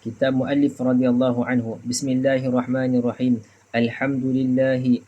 kitab muallif radhiyallahu anhu. Bismillahirrahmanirrahim. Alhamdulillahi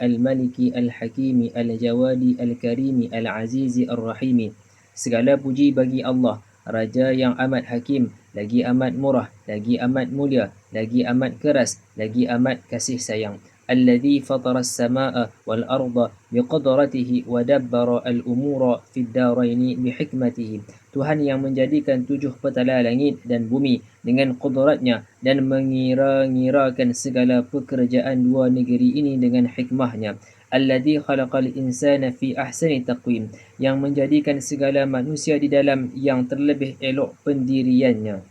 alkarimi alazizi arrahimi segala puji bagi Allah raja yang amat hakim lagi amat murah lagi amat mulia lagi amat keras lagi amat kasih sayang الذي فطر السماء والأرض بقدرته ودبر الأمور في الدارين بحكمته Tuhan yang menjadikan tujuh petala langit dan bumi dengan kudratnya dan mengira-ngirakan segala pekerjaan dua negeri ini dengan hikmahnya. Alladhi khalaqal insana fi ahsani taqwim yang menjadikan segala manusia di dalam yang terlebih elok pendiriannya.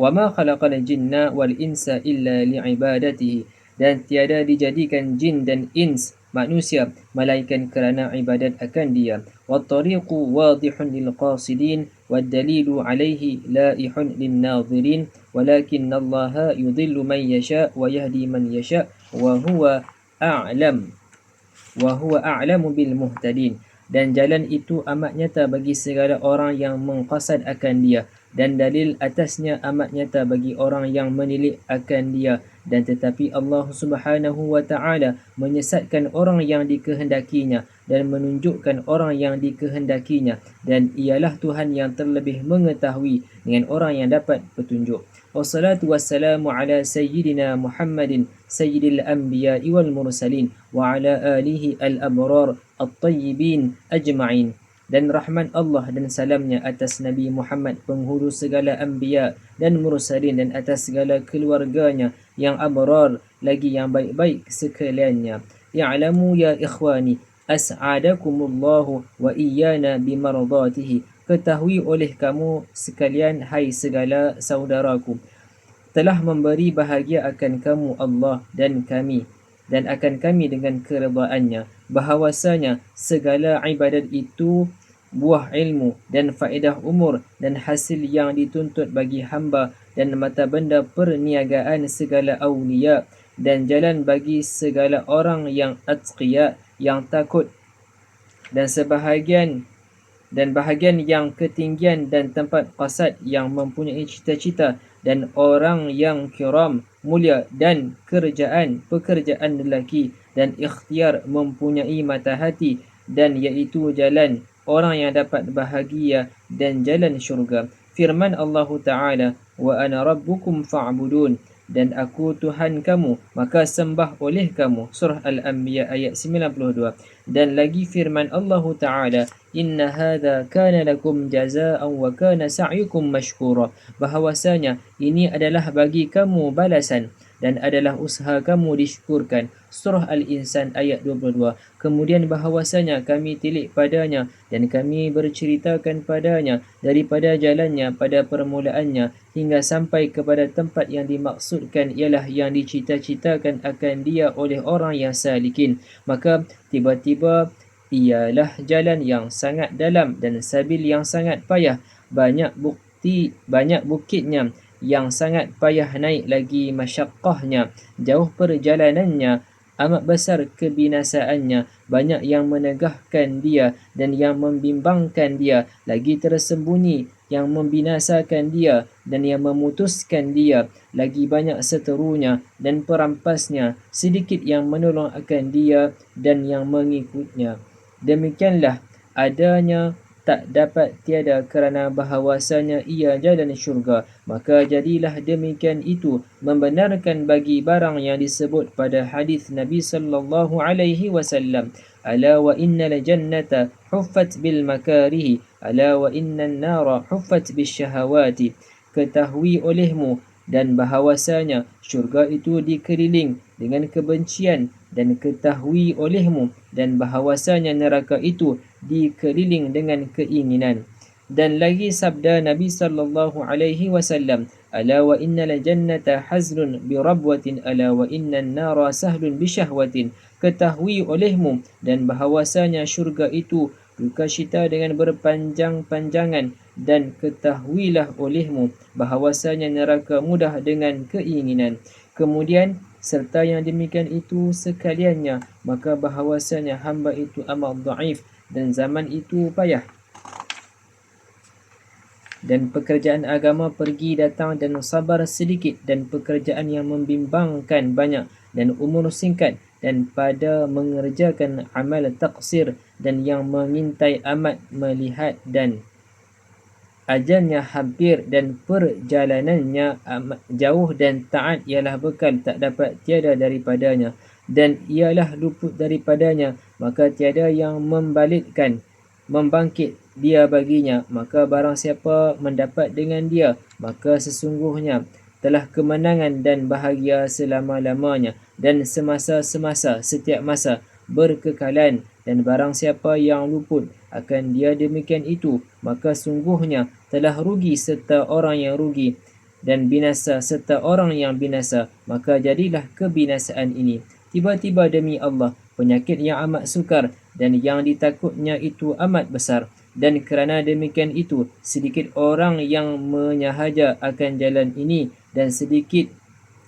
Wa ma khalaqal jinna wal insa illa li'ibadatihi dan tiada dijadikan jin dan ins manusia malaikat kerana ibadat akan dia. Wa tariqu wadihun lil qasidin wa dalilu alaihi laihun lin nadhirin walakin Allah yudhillu man yasha wa yahdi man yasha a'lam. Wa a'lamu bil muhtadin. Dan jalan itu amat nyata bagi segala orang yang mengqasad akan dia dan dalil atasnya amat nyata bagi orang yang menilik akan dia. Dan tetapi Allah Subhanahu wa taala menyesatkan orang yang dikehendakinya dan menunjukkan orang yang dikehendakinya. Dan ialah Tuhan yang terlebih mengetahui dengan orang yang dapat petunjuk. Wassalatu wassalamu ala sayyidina Muhammadin sayyidil anbiya wal mursalin wa ala alihi al abrar at-tayyibin ajma'in dan rahmat Allah dan salamnya atas Nabi Muhammad penghulu segala anbiya dan mursalin dan atas segala keluarganya yang abrar lagi yang baik-baik sekaliannya. Ya'lamu ya ikhwani as'adakumullahu wa iyyana bimardatihi ketahui oleh kamu sekalian hai segala saudaraku telah memberi bahagia akan kamu Allah dan kami dan akan kami dengan keredaannya bahawasanya segala ibadat itu buah ilmu dan faedah umur dan hasil yang dituntut bagi hamba dan mata benda perniagaan segala awliya dan jalan bagi segala orang yang atqiya yang takut dan sebahagian dan bahagian yang ketinggian dan tempat qasad yang mempunyai cita-cita dan orang yang kiram mulia dan kerjaan pekerjaan lelaki dan ikhtiar mempunyai mata hati dan iaitu jalan orang yang dapat bahagia dan jalan syurga. Firman Allah Taala wa ana rabbukum fa'budun. Dan aku Tuhan kamu maka sembah oleh kamu. Surah al-anbiya ayat 92 dan lagi firman Allah Taala inna hadha kana lakum jazaa'an wa kana sa'yukum mashkura. Bahwasanya ini adalah bagi kamu balasan dan adalah usaha kamu disyukurkan. Surah Al-Insan ayat 22. Kemudian bahawasanya kami tilik padanya dan kami berceritakan padanya daripada jalannya pada permulaannya hingga sampai kepada tempat yang dimaksudkan ialah yang dicita-citakan akan dia oleh orang yang salikin. Maka tiba-tiba ialah jalan yang sangat dalam dan sabil yang sangat payah. Banyak bukti, banyak bukitnya yang sangat payah naik lagi masyaqqahnya jauh perjalanannya amat besar kebinasaannya. Banyak yang menegahkan dia dan yang membimbangkan dia. Lagi tersembunyi yang membinasakan dia dan yang memutuskan dia. Lagi banyak seterunya dan perampasnya. Sedikit yang menolong akan dia dan yang mengikutnya. Demikianlah adanya tak dapat tiada kerana bahawasanya ia jalan syurga. Maka jadilah demikian itu membenarkan bagi barang yang disebut pada hadis Nabi sallallahu alaihi wasallam. Ala wa innal jannata huffat bil makarihi ala wa innan nara huffat bis syahawati. Ketahui olehmu dan bahawasanya syurga itu dikeliling dengan kebencian dan ketahui olehmu dan bahawasanya neraka itu dikeliling dengan keinginan. Dan lagi sabda Nabi sallallahu alaihi wasallam ala wa innal jannata hazlun bi rabwatin ala wa innan nara sahlun bi syahwatin. Ketahui olehmu dan bahawasanya syurga itu duka dengan berpanjang-panjangan dan ketahuilah olehmu bahawasanya neraka mudah dengan keinginan. Kemudian serta yang demikian itu sekaliannya maka bahawasanya hamba itu amat dhaif dan zaman itu payah. Dan pekerjaan agama pergi datang dan sabar sedikit dan pekerjaan yang membimbangkan banyak dan umur singkat dan pada mengerjakan amal taksir dan yang mengintai amat melihat dan ajalnya hampir dan perjalanannya amat jauh dan taat ialah bekal tak dapat tiada daripadanya dan ialah luput daripadanya maka tiada yang membalikkan membangkit dia baginya. Maka barang siapa mendapat dengan dia maka sesungguhnya telah kemenangan dan bahagia selama-lamanya. Dan semasa-semasa setiap masa berkekalan. Dan barang siapa yang luput akan dia demikian itu maka sungguhnya telah rugi serta orang yang rugi. Dan binasa serta orang yang binasa maka jadilah kebinasaan ini tiba-tiba demi Allah penyakit yang amat sukar dan yang ditakutnya itu amat besar. Dan kerana demikian itu sedikit orang yang menyahaja akan jalan ini dan sedikit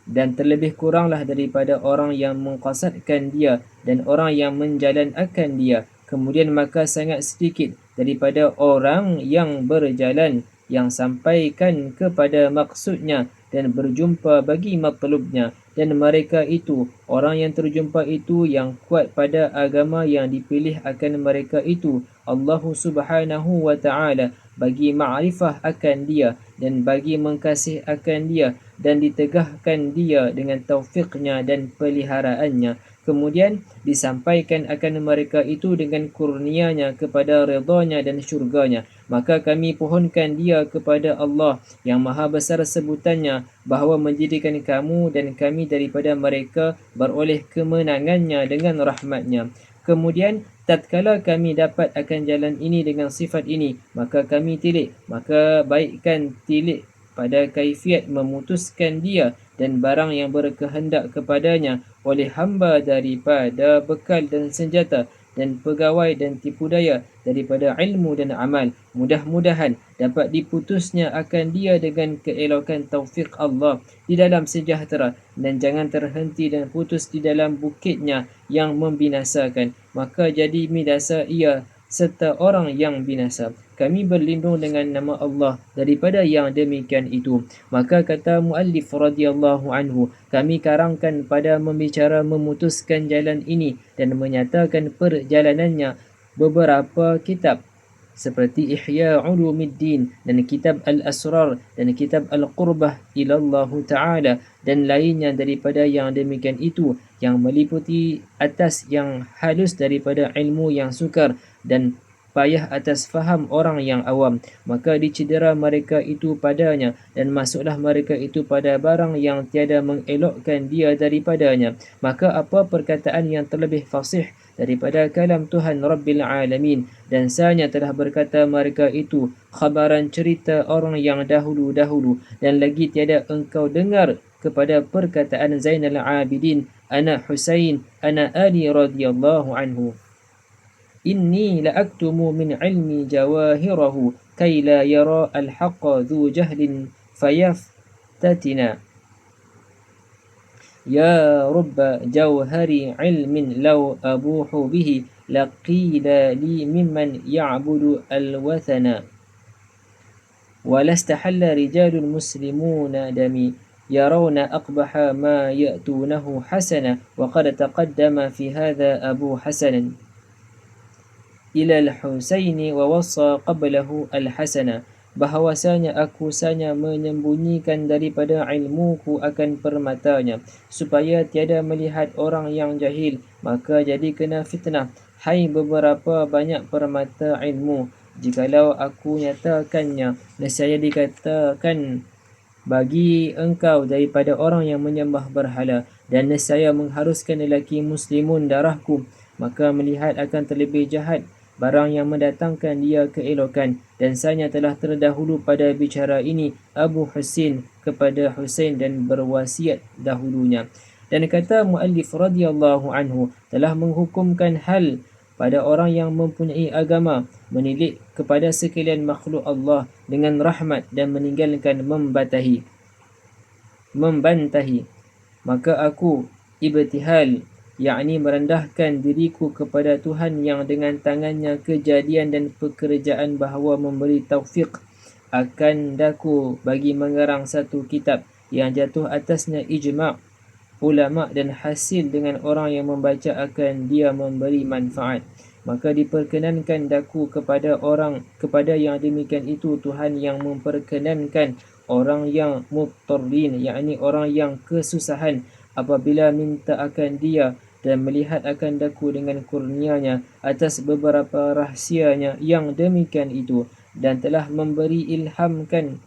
dan terlebih kuranglah daripada orang yang mengqasadkan dia dan orang yang menjalan akan dia. Kemudian maka sangat sedikit daripada orang yang berjalan yang sampaikan kepada maksudnya dan berjumpa bagi matlubnya dan mereka itu orang yang terjumpa itu yang kuat pada agama yang dipilih akan mereka itu Allah Subhanahu wa taala bagi ma'rifah akan dia dan bagi mengkasih akan dia dan ditegahkan dia dengan taufiknya dan peliharaannya kemudian disampaikan akan mereka itu dengan kurnianya kepada redanya dan syurganya. Maka kami pohonkan dia kepada Allah yang maha besar sebutannya bahawa menjadikan kamu dan kami daripada mereka beroleh kemenangannya dengan rahmatnya. Kemudian tatkala kami dapat akan jalan ini dengan sifat ini maka kami tilik. Maka baikkan tilik pada kaifiat memutuskan dia dan barang yang berkehendak kepadanya oleh hamba daripada bekal dan senjata dan pegawai dan tipu daya daripada ilmu dan amal. Mudah-mudahan dapat diputusnya akan dia dengan keelokan taufik Allah di dalam sejahtera dan jangan terhenti dan putus di dalam bukitnya yang membinasakan. Maka jadi midasa ia serta orang yang binasa. Kami berlindung dengan nama Allah daripada yang demikian itu. Maka kata muallif radhiyallahu anhu, kami karangkan pada membicara memutuskan jalan ini dan menyatakan perjalanannya beberapa kitab seperti Ihya Ulumuddin dan kitab Al-Asrar dan kitab Al-Qurbah ila Allah Taala dan lainnya daripada yang demikian itu yang meliputi atas yang halus daripada ilmu yang sukar dan payah atas faham orang yang awam. Maka dicedera mereka itu padanya dan masuklah mereka itu pada barang yang tiada mengelokkan dia daripadanya. Maka apa perkataan yang terlebih fasih daripada kalam Tuhan Rabbil Alamin? Dan sanya telah berkata mereka itu khabaran cerita orang yang dahulu-dahulu dan lagi tiada engkau dengar kepada perkataan Zainal Abidin ana Husain ana Ali radhiyallahu anhu la aktumu min ilmi jawahirahu kay la yara al-haqq dhu jahlin fayaftatina يا رب جوهر علم لو أبوح به لقيل لي ممن يعبد الوثن. ولا استحل رجال المسلمون دمي يرون أقبح ما يأتونه حسنا وقد تقدم في هذا أبو حسن. ila al-Husaini wa wasa qablahu al-Hasana bahawasanya aku sanya menyembunyikan daripada ilmuku akan permatanya supaya tiada melihat orang yang jahil maka jadi kena fitnah. Hai beberapa banyak permata ilmu jikalau aku nyatakannya nescaya dikatakan bagi engkau daripada orang yang menyembah berhala dan nescaya mengharuskan lelaki muslimun darahku maka melihat akan terlebih jahat barang yang mendatangkan dia keelokan. Dan sanya telah terdahulu pada bicara ini Abu Husin kepada Husain dan berwasiat dahulunya. Dan kata muallif radhiyallahu anhu telah menghukumkan hal pada orang yang mempunyai agama menilik kepada sekalian makhluk Allah dengan rahmat dan meninggalkan membatahi membantahi. Maka aku ibtihal yakni merendahkan diriku kepada Tuhan yang dengan tangannya kejadian dan pekerjaan bahawa memberi taufik akan daku bagi mengarang satu kitab yang jatuh atasnya ijma' ulama dan hasil dengan orang yang membaca akan dia memberi manfaat. Maka diperkenankan daku kepada orang kepada yang demikian itu Tuhan yang memperkenankan orang yang muttarrin yakni orang yang kesusahan apabila minta akan dia dan melihat akan daku dengan kurnianya atas beberapa rahsianya yang demikian itu dan telah memberi ilhamkan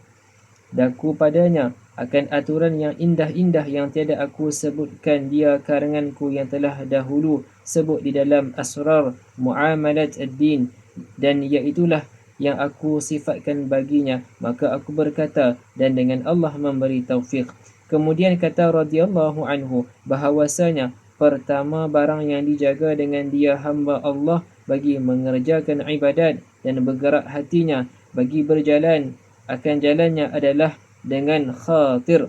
daku padanya akan aturan yang indah-indah yang tiada aku sebutkan dia karanganku yang telah dahulu sebut di dalam asrar muamalat ad-din dan iaitulah yang aku sifatkan baginya. Maka aku berkata dan dengan Allah memberi taufik kemudian kata radhiyallahu anhu bahawasanya pertama barang yang dijaga dengan dia hamba Allah bagi mengerjakan ibadat dan bergerak hatinya bagi berjalan. Akan jalannya adalah dengan khatir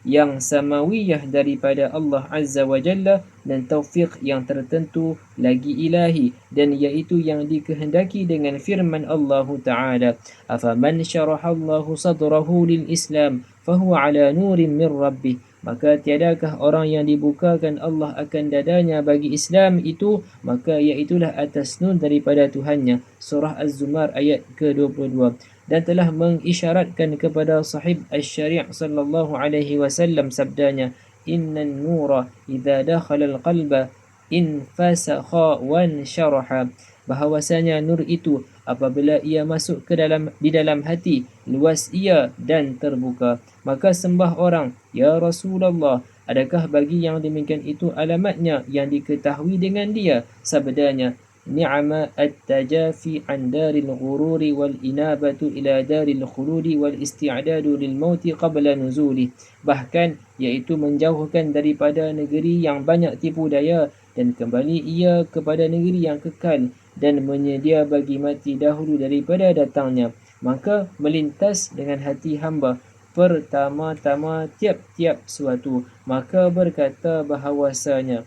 yang samawiyah daripada Allah Azza wa Jalla dan taufik yang tertentu lagi ilahi dan iaitu yang dikehendaki dengan firman Allah Ta'ala. Afaman syaraha Allah sadrahu lil Islam fahuwa ala nurin min rabbih maka tiadakah orang yang dibukakan Allah akan dadanya bagi Islam itu? Maka iaitulah atas nun daripada Tuhannya. Surah Az-Zumar ayat ke-22 dan telah mengisyaratkan kepada sahib asy-syari' sallallahu alaihi wasallam sabdanya innan nura idza dakhala al-qalba in fasakha wan syaraha bahawasanya nur itu apabila ia masuk ke dalam di dalam hati luas ia dan terbuka. Maka sembah orang ya Rasulullah adakah bagi yang demikian itu alamatnya yang diketahui dengan dia? Sabdanya ni'ma at-tajafi an daril ghururi wal inabatu ila daril khuludi wal isti'dadu lil maut qabla nuzuli. Bahkan iaitu menjauhkan daripada negeri yang banyak tipu daya dan kembali ia kepada negeri yang kekal dan menyedia bagi mati dahulu daripada datangnya. Maka melintas dengan hati hamba pertama-tama tiap-tiap suatu. Maka berkata bahawasanya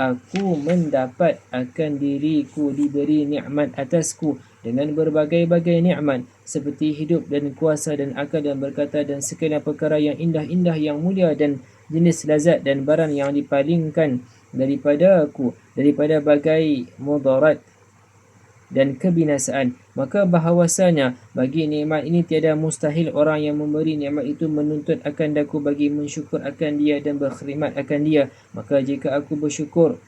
aku mendapat akan diriku diberi nikmat atasku dengan berbagai-bagai nikmat seperti hidup dan kuasa dan akal dan berkata dan sekalian perkara yang indah-indah yang mulia dan jenis lazat dan barang yang dipalingkan daripada aku daripada bagai mudarat dan kebinasaan. Maka bahawasanya bagi nikmat ini tiada mustahil orang yang memberi nikmat itu menuntut akan daku bagi mensyukur akan dia dan berkhidmat akan dia. Maka jika aku bersyukur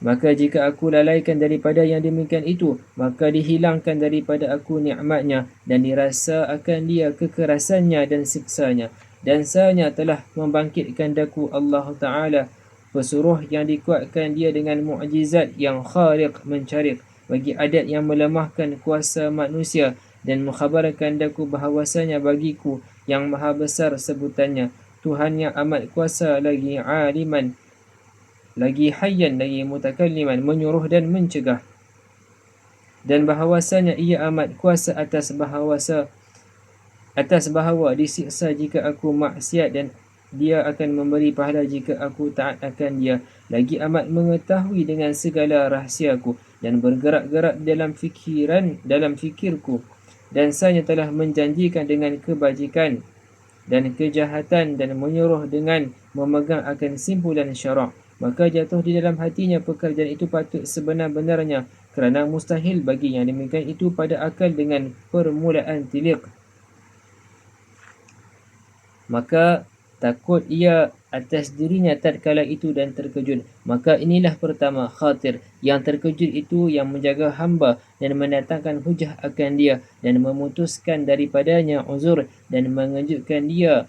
Maka jika aku lalaikan daripada yang demikian itu, maka dihilangkan daripada aku nikmatnya dan dirasa akan dia kekerasannya dan siksanya. Dan sanya telah membangkitkan daku Allah Ta'ala pesuruh yang dikuatkan dia dengan mukjizat yang khariq mencarik bagi adat yang melemahkan kuasa manusia dan mengkhabarkan daku bahawasanya bagiku yang maha besar sebutannya. Tuhan yang amat kuasa lagi aliman lagi hayyan lagi mutakalliman menyuruh dan mencegah. Dan bahawasanya ia amat kuasa atas bahawasa atas bahawa disiksa jika aku maksiat dan dia akan memberi pahala jika aku taat akan dia. Lagi amat mengetahui dengan segala rahsiaku dan bergerak-gerak dalam fikiran dalam fikirku. Dan saya telah menjanjikan dengan kebajikan dan kejahatan dan menyuruh dengan memegang akan simpulan syarak. Maka jatuh di dalam hatinya pekerjaan itu patut sebenar-benarnya kerana mustahil bagi yang demikian itu pada akal dengan permulaan tilik. Maka takut ia atas dirinya tatkala itu dan terkejut. Maka inilah pertama khatir. Yang terkejut itu yang menjaga hamba dan mendatangkan hujah akan dia dan memutuskan daripadanya uzur dan mengejutkan dia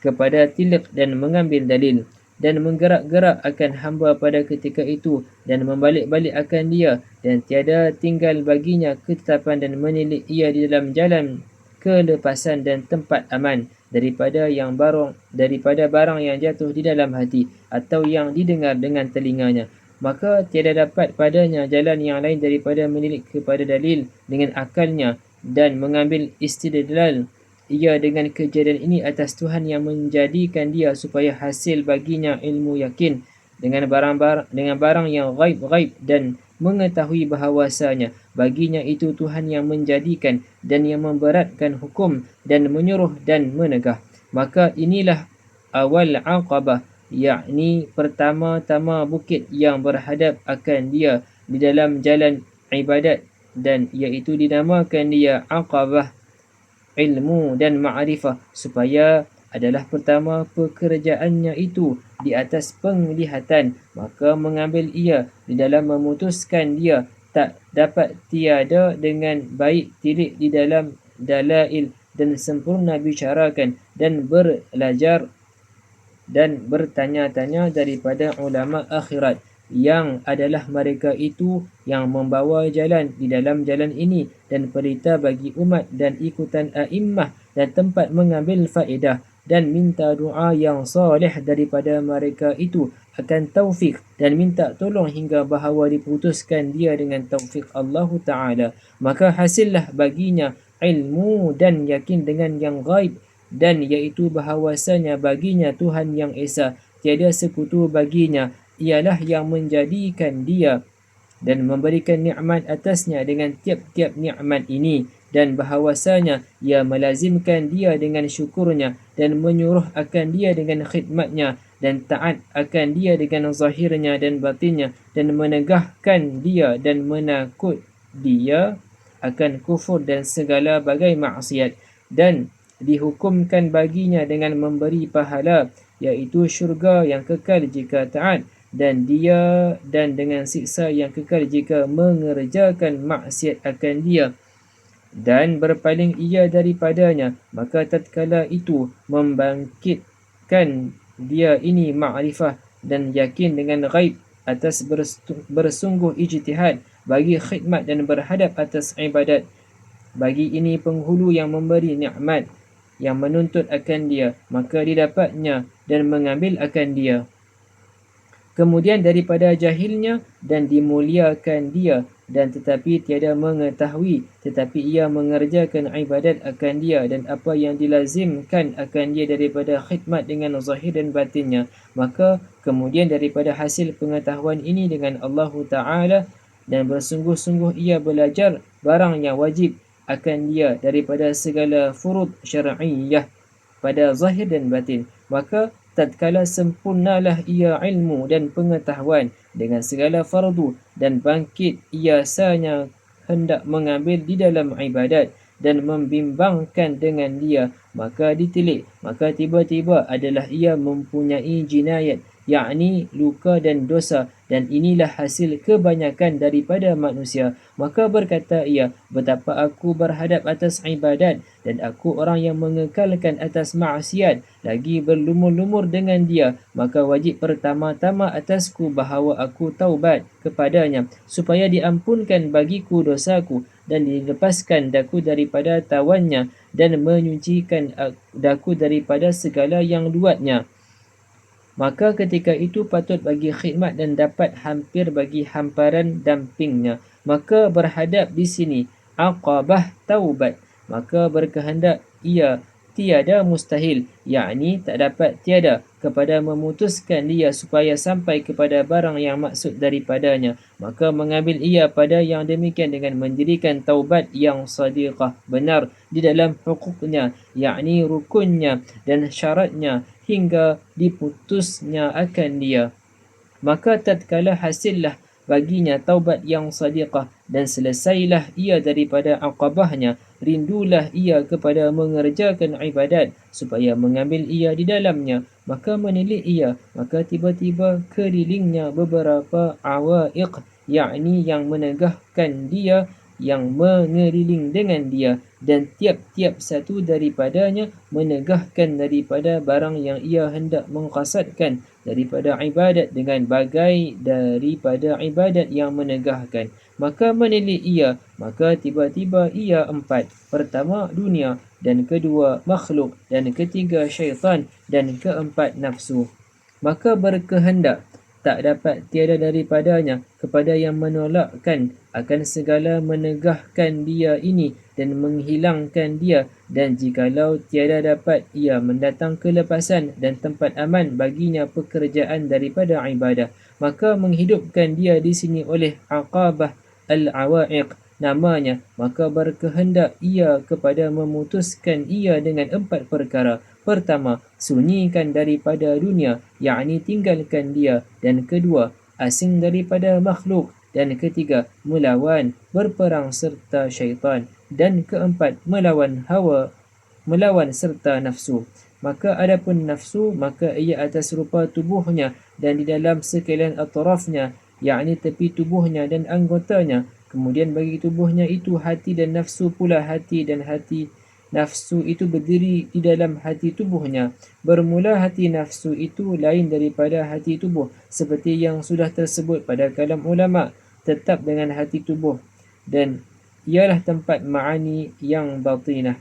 kepada tilik dan mengambil dalil dan menggerak-gerak akan hamba pada ketika itu dan membalik-balik akan dia dan tiada tinggal baginya ketetapan dan menilik ia di dalam jalan kelepasan dan tempat aman daripada yang barang daripada barang yang jatuh di dalam hati atau yang didengar dengan telinganya. Maka tiada dapat padanya jalan yang lain daripada menilik kepada dalil dengan akalnya dan mengambil istidlal. Ia dengan kejadian ini atas Tuhan yang menjadikan dia supaya hasil baginya ilmu yakin dengan barang-barang dengan barang yang gaib-gaib dan mengetahui bahawasanya baginya itu Tuhan yang menjadikan dan yang memberatkan hukum dan menyuruh dan menegah. Maka inilah awal aqabah yakni pertama-tama bukit yang berhadap akan dia di dalam jalan ibadat dan iaitu dinamakan dia aqabah ilmu dan ma'rifah supaya adalah pertama pekerjaannya itu di atas penglihatan. Maka mengambil ia di dalam memutuskan dia tak dapat tiada dengan baik tilik di dalam dalail dan sempurna bicarakan dan belajar dan bertanya-tanya daripada ulama akhirat. Yang adalah mereka itu yang membawa jalan di dalam jalan ini dan pelita bagi umat dan ikutan a'immah dan tempat mengambil faedah dan minta doa yang soleh daripada mereka itu akan taufik dan minta tolong hingga bahawa diputuskan dia dengan taufik Allah Ta'ala. Maka hasillah baginya ilmu dan yakin dengan yang gaib dan iaitu bahawasanya baginya Tuhan yang Esa. Tiada sekutu baginya ialah yang menjadikan dia dan memberikan nikmat atasnya dengan tiap-tiap nikmat ini. Dan bahawasanya ia melazimkan dia dengan syukurnya dan menyuruh akan dia dengan khidmatnya dan taat akan dia dengan zahirnya dan batinnya dan menegahkan dia dan menakut dia akan kufur dan segala bagai maksiat dan dihukumkan baginya dengan memberi pahala iaitu syurga yang kekal jika taat dan dia dan dengan siksa yang kekal jika mengerjakan maksiat akan dia dan berpaling ia daripadanya maka tatkala itu membangkitkan dia ini ma'rifah dan yakin dengan ghaib atas bersungguh ijtihad bagi khidmat dan berhadap atas ibadat bagi ini penghulu yang memberi nikmat yang menuntut akan dia maka didapatnya dan mengambil akan dia. Kemudian daripada jahilnya dan dimuliakan dia dan tetapi tiada mengetahui tetapi ia mengerjakan ibadat akan dia dan apa yang dilazimkan akan dia daripada khidmat dengan zahir dan batinnya. Maka kemudian daripada hasil pengetahuan ini dengan Allah Taala dan bersungguh-sungguh ia belajar barang yang wajib akan dia daripada segala furud syar'iyah pada zahir dan batin. Maka tatkala sempurnalah ia ilmu dan pengetahuan dengan segala fardu dan bangkit ia sanya hendak mengambil di dalam ibadat dan membimbangkan dengan dia maka ditilik. Maka tiba-tiba adalah ia mempunyai jinayat yakni luka dan dosa. Dan inilah hasil kebanyakan daripada manusia. Maka berkata ia betapa aku berhadap atas ibadat dan aku orang yang mengekalkan atas maksiat lagi berlumur-lumur dengan dia maka wajib pertama-tama atasku bahawa aku taubat kepadanya supaya diampunkan bagiku dosaku dan dilepaskan daku daripada tawannya dan menyucikan daku daripada segala yang luatnya maka ketika itu patut bagi khidmat dan dapat hampir bagi hamparan dampingnya. Maka berhadap di sini aqabah taubat. Maka berkehendak ia tiada mustahil. Yakni tak dapat tiada kepada memutuskan dia supaya sampai kepada barang yang maksud daripadanya. Maka mengambil ia pada yang demikian dengan mendirikan taubat yang sadiqah benar di dalam hukuknya yakni rukunnya dan syaratnya hingga diputusnya akan dia. Maka tatkala hasillah baginya taubat yang sadiqah dan selesailah ia daripada aqabahnya, rindulah ia kepada mengerjakan ibadat supaya mengambil ia di dalamnya, maka menilik ia, maka tiba-tiba kelilingnya beberapa awaiq, yakni yang menegahkan dia yang mengeliling dengan dia dan tiap-tiap satu daripadanya menegahkan daripada barang yang ia hendak mengkasadkan daripada ibadat dengan bagai daripada ibadat yang menegahkan. Maka menilik ia maka tiba-tiba ia empat pertama dunia dan kedua makhluk dan ketiga syaitan dan keempat nafsu. Maka berkehendak tak dapat tiada daripadanya kepada yang menolakkan akan segala menegahkan dia ini dan menghilangkan dia. Dan jikalau tiada dapat ia mendatang kelepasan dan tempat aman baginya pekerjaan daripada ibadah. Maka menghidupkan dia di sini oleh aqabah al-awaiq namanya maka berkehendak ia kepada memutuskan ia dengan empat perkara Pertama, sunyikan daripada dunia, yakni tinggalkan dia. Dan kedua, asing daripada makhluk. Dan ketiga, melawan, berperang serta syaitan. Dan keempat, melawan hawa, melawan serta nafsu. Maka adapun nafsu, maka ia atas rupa tubuhnya dan di dalam sekalian atrafnya, yakni tepi tubuhnya dan anggotanya. Kemudian bagi tubuhnya itu hati dan nafsu pula hati dan hati nafsu itu berdiri di dalam hati tubuhnya. Bermula hati nafsu itu lain daripada hati tubuh seperti yang sudah tersebut pada kalam ulama tetap dengan hati tubuh. Dan ialah tempat ma'ani yang batinah.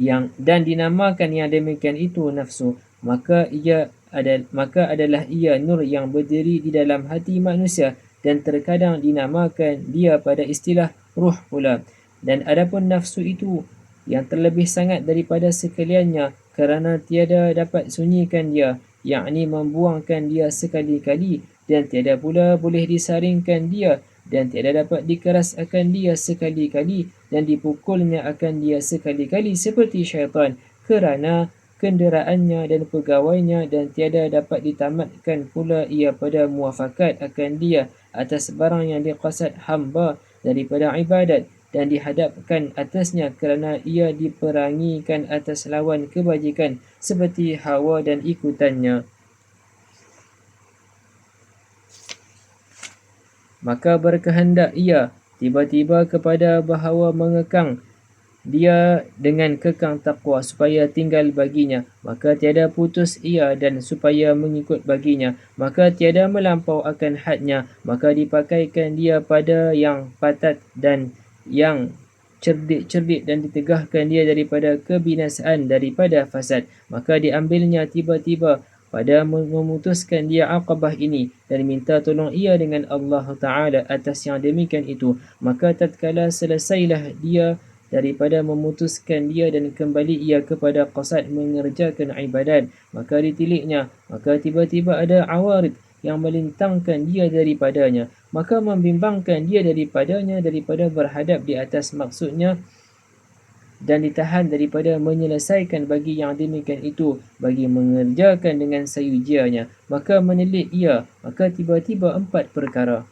Yang dan dinamakan yang demikian itu nafsu. Maka ia ada maka adalah ia nur yang berdiri di dalam hati manusia dan terkadang dinamakan dia pada istilah ruh pula. Dan adapun nafsu itu yang terlebih sangat daripada sekaliannya kerana tiada dapat sunyikan dia yakni membuangkan dia sekali-kali dan tiada pula boleh disaringkan dia dan tiada dapat dikeras akan dia sekali-kali dan dipukulnya akan dia sekali-kali seperti syaitan kerana kenderaannya dan pegawainya dan tiada dapat ditamatkan pula ia pada muafakat akan dia atas barang yang diqasad hamba daripada ibadat dan dihadapkan atasnya kerana ia diperangikan atas lawan kebajikan seperti hawa dan ikutannya. Maka berkehendak ia tiba-tiba kepada bahawa mengekang dia dengan kekang takwa supaya tinggal baginya. Maka tiada putus ia dan supaya mengikut baginya. Maka tiada melampau akan hadnya. Maka dipakaikan dia pada yang patat dan yang cerdik-cerdik dan ditegahkan dia daripada kebinasaan daripada fasad. Maka diambilnya tiba-tiba pada memutuskan dia aqabah ini dan minta tolong ia dengan Allah Ta'ala atas yang demikian itu. Maka tatkala selesailah dia daripada memutuskan dia dan kembali ia kepada qasad mengerjakan ibadat. Maka ditiliknya. Maka tiba-tiba ada awarid yang melintangkan dia daripadanya. Maka membimbangkan dia daripadanya daripada berhadap di atas maksudnya dan ditahan daripada menyelesaikan bagi yang demikian itu bagi mengerjakan dengan sayujianya maka menelit ia maka tiba-tiba empat perkara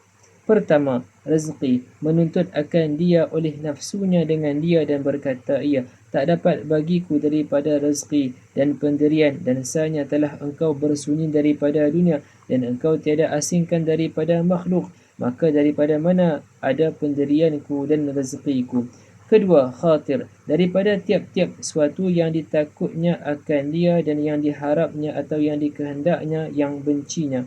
pertama rezeki. Menuntut akan dia oleh nafsunya dengan dia dan berkata ia tak dapat bagiku daripada rezeki dan pendirian dan sanya telah engkau bersunyi daripada dunia dan engkau tiada asingkan daripada makhluk. Maka daripada mana ada pendirianku dan rezekiku? Kedua khatir. Daripada tiap-tiap sesuatu yang ditakutnya akan dia dan yang diharapnya atau yang dikehendaknya yang bencinya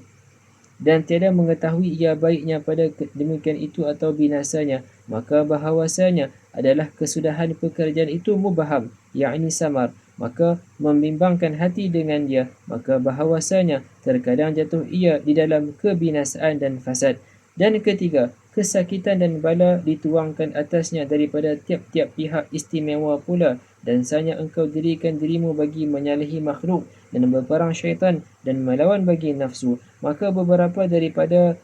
dan tiada mengetahui ia baiknya pada demikian itu atau binasanya. Maka bahawasanya adalah kesudahan pekerjaan itu mubaham yakni samar. Maka membimbangkan hati dengan dia maka bahawasanya terkadang jatuh ia di dalam kebinasaan dan fasad. Dan ketiga kesakitan dan bala dituangkan atasnya daripada tiap-tiap pihak istimewa pula dan sanya engkau dirikan dirimu bagi menyalahi makhluk dan berperang syaitan dan melawan bagi nafsu. Maka beberapa daripada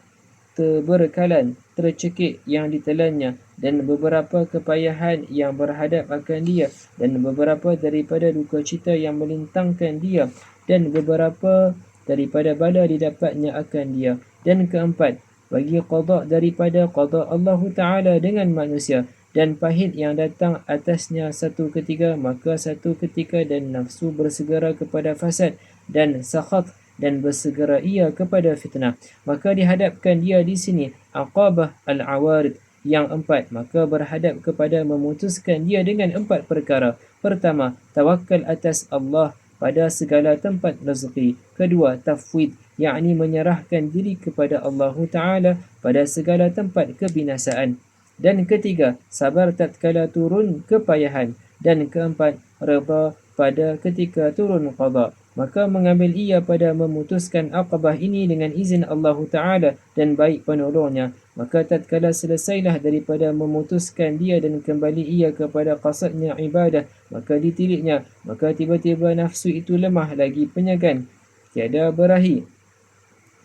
teberkalan tercekik yang ditelannya dan beberapa kepayahan yang berhadap akan dia dan beberapa daripada duka cita yang melintangkan dia dan beberapa daripada bala didapatnya akan dia. Dan keempat bagi qada daripada qada Allah Taala dengan manusia dan pahit yang datang atasnya satu ketika maka satu ketika dan nafsu bersegera kepada fasad dan sakhat dan bersegera ia kepada fitnah. Maka dihadapkan dia di sini aqabah al-awarid yang empat. Maka berhadap kepada memutuskan dia dengan empat perkara. Pertama tawakal atas Allah pada segala tempat rezeki. Kedua tafwid yakni menyerahkan diri kepada Allah Taala pada segala tempat kebinasaan dan ketiga, sabar tatkala turun kepayahan. Dan keempat, reba pada ketika turun qada. maka mengambil ia pada memutuskan aqabah ini dengan izin Allah Ta'ala dan baik penolongnya maka tatkala selesailah daripada memutuskan dia dan kembali ia kepada qasadnya ibadah maka ditilitnya maka tiba-tiba nafsu itu lemah lagi penyagan tiada berahi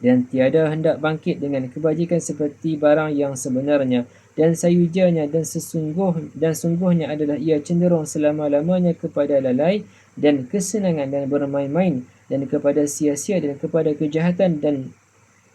dan tiada hendak bangkit dengan kebajikan seperti barang yang sebenarnya dan sayujanya dan sesungguh dan sungguhnya adalah ia cenderung selama-lamanya kepada lalai dan kesenangan dan bermain-main dan kepada sia-sia dan kepada kejahatan dan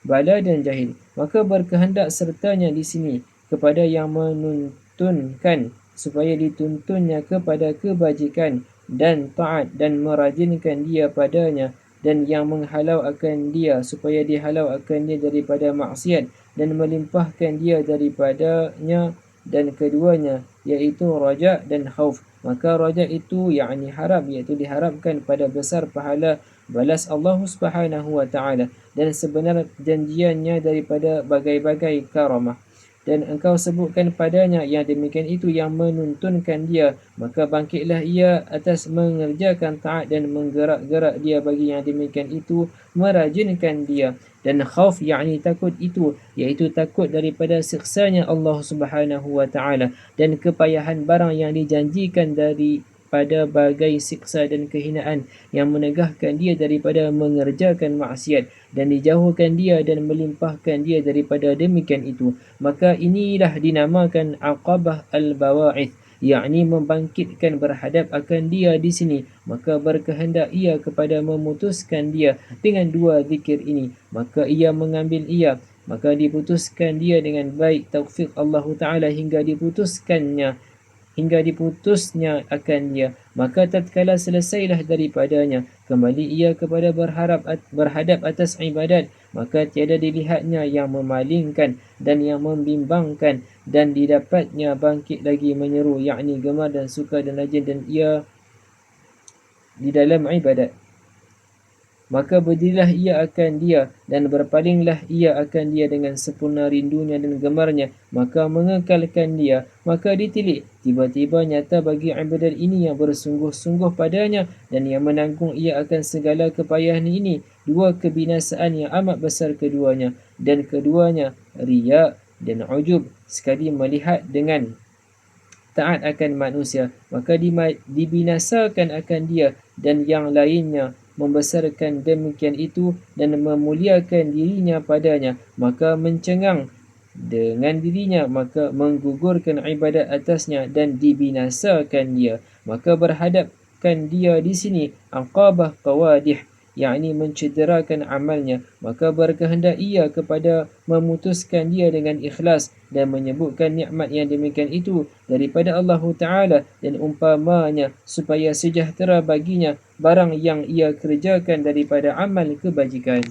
bala dan jahil. Maka berkehendak sertanya di sini kepada yang menuntunkan supaya dituntunnya kepada kebajikan dan taat dan merajinkan dia padanya dan yang menghalau akan dia supaya dihalau akan dia daripada maksiat dan melimpahkan dia daripadanya. Dan keduanya iaitu raja dan khauf maka raja itu yakni harap iaitu diharapkan pada besar pahala balas Allah Subhanahu wa taala. Dan sebenar janjiannya daripada bagai-bagai karamah dan engkau sebutkan padanya yang demikian itu yang menuntunkan dia. Maka bangkitlah ia atas mengerjakan taat dan menggerak-gerak dia bagi yang demikian itu merajinkan dia. Dan khauf yakni takut itu iaitu takut daripada siksanya Allah Subhanahu wa taala. Dan kepayahan barang yang dijanjikan dari pada bagai siksa dan kehinaan yang menegahkan dia daripada mengerjakan maksiat dan dijauhkan dia dan melimpahkan dia daripada demikian itu. Maka inilah dinamakan aqabah al-bawa'ith yakni membangkitkan berhadap akan dia di sini. Maka berkehendak ia kepada memutuskan dia dengan dua zikir ini. Maka ia mengambil ia. Maka diputuskan dia dengan baik taufik Allah Taala hingga diputuskannya hingga diputusnya akan dia maka tatkala selesailah daripadanya kembali ia kepada berharap berhadap atas ibadat maka tiada dilihatnya yang memalingkan dan yang membimbangkan dan didapatnya bangkit lagi menyeru yakni gemar dan suka dan rajin dan ia di dalam ibadat maka berdirilah ia akan dia dan berpalinglah ia akan dia dengan sempurna rindunya dan gemarnya. Maka mengekalkan dia maka ditilik. Tiba-tiba nyata bagi ibadat ini yang bersungguh-sungguh padanya dan yang menanggung ia akan segala kepayahan ini. Dua kebinasaan yang amat besar keduanya dan keduanya riya dan ujub. Sekali melihat dengan taat akan manusia maka dibinasakan akan dia dan yang lainnya membesarkan demikian itu dan memuliakan dirinya padanya maka mencengang dengan dirinya maka menggugurkan ibadat atasnya dan dibinasakan dia. Maka berhadapkan dia di sini aqabah qawadih yakni mencederakan amalnya. Maka berkehendak ia kepada memutuskan dia dengan ikhlas dan menyebutkan nikmat yang demikian itu daripada Allah Taala dan umpamanya supaya sejahtera baginya barang yang ia kerjakan daripada amal kebajikan